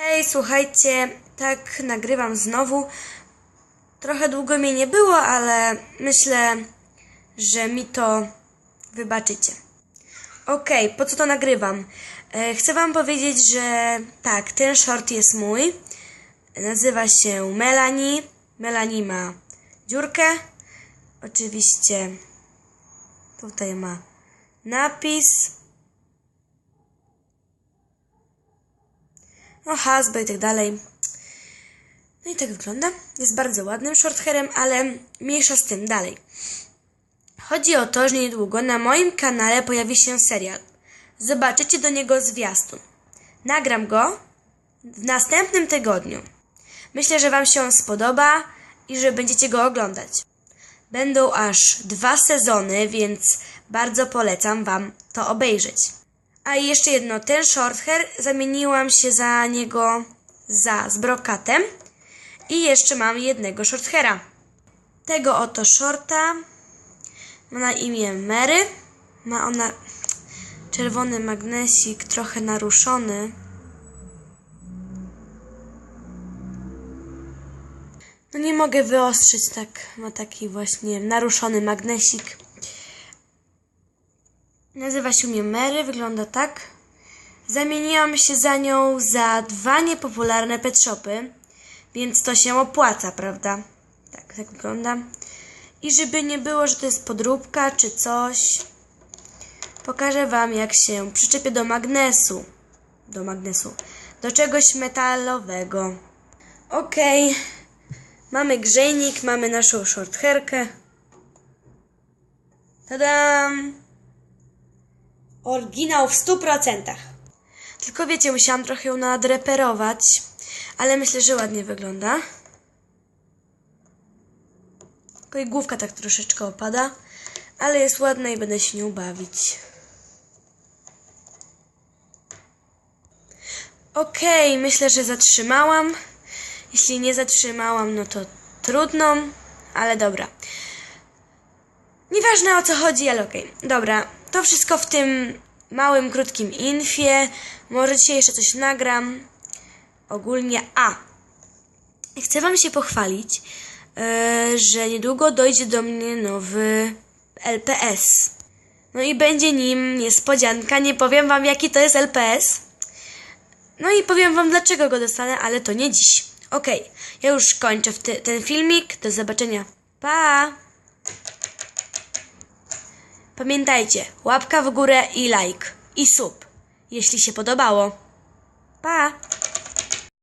Hej, słuchajcie, tak nagrywam znowu. Trochę długo mnie nie było, ale myślę, że mi to wybaczycie. Okej, po co to nagrywam? E, chcę wam powiedzieć, że tak, ten short jest mój. Nazywa się Melanie. Melanie ma dziurkę. Oczywiście tutaj ma napis. No hasby i tak dalej. No i tak wygląda. Jest bardzo ładnym shorthairem, ale mniejsza z tym dalej. Chodzi o to, że niedługo na moim kanale pojawi się serial. Zobaczycie do niego zwiastun. Nagram go w następnym tygodniu. Myślę, że Wam się on spodoba i że będziecie go oglądać. Będą aż dwa sezony, więc bardzo polecam Wam to obejrzeć. A i jeszcze jedno, ten short hair zamieniłam się za niego za z brokatem i jeszcze mam jednego short haira. Tego oto shorta ma na imię Mary. Ma ona czerwony magnesik, trochę naruszony. No nie mogę wyostrzyć tak, ma taki właśnie naruszony magnesik. Nazywa się mnie Mary, wygląda tak. Zamieniłam się za nią za dwa niepopularne pet shopy, więc to się opłaca, prawda? Tak, tak wygląda. I żeby nie było, że to jest podróbka czy coś, pokażę Wam, jak się przyczepię do magnesu. Do magnesu. Do czegoś metalowego. Okej. Mamy grzejnik, mamy naszą shorthairkę. Tadam! Oryginał w 100%. Tylko wiecie, musiałam trochę ją nadreperować, ale myślę, że ładnie wygląda. Tylko jej główka tak troszeczkę opada, ale jest ładna i będę się nią bawić. Okej, myślę, że zatrzymałam. Jeśli nie zatrzymałam, no to trudno, ale dobra. Nieważne o co chodzi, ale okej. Dobra, to wszystko w tym małym, krótkim infie. Może dzisiaj jeszcze coś nagram. Ogólnie, a chcę Wam się pochwalić, yy, że niedługo dojdzie do mnie nowy LPS. No i będzie nim niespodzianka. Nie powiem Wam, jaki to jest LPS. No i powiem Wam, dlaczego go dostanę, ale to nie dziś. Okej, ja już kończę ty- ten filmik. Do zobaczenia. Pa! Pamiętajcie, łapka w górę i like. I sub, jeśli się podobało. Pa!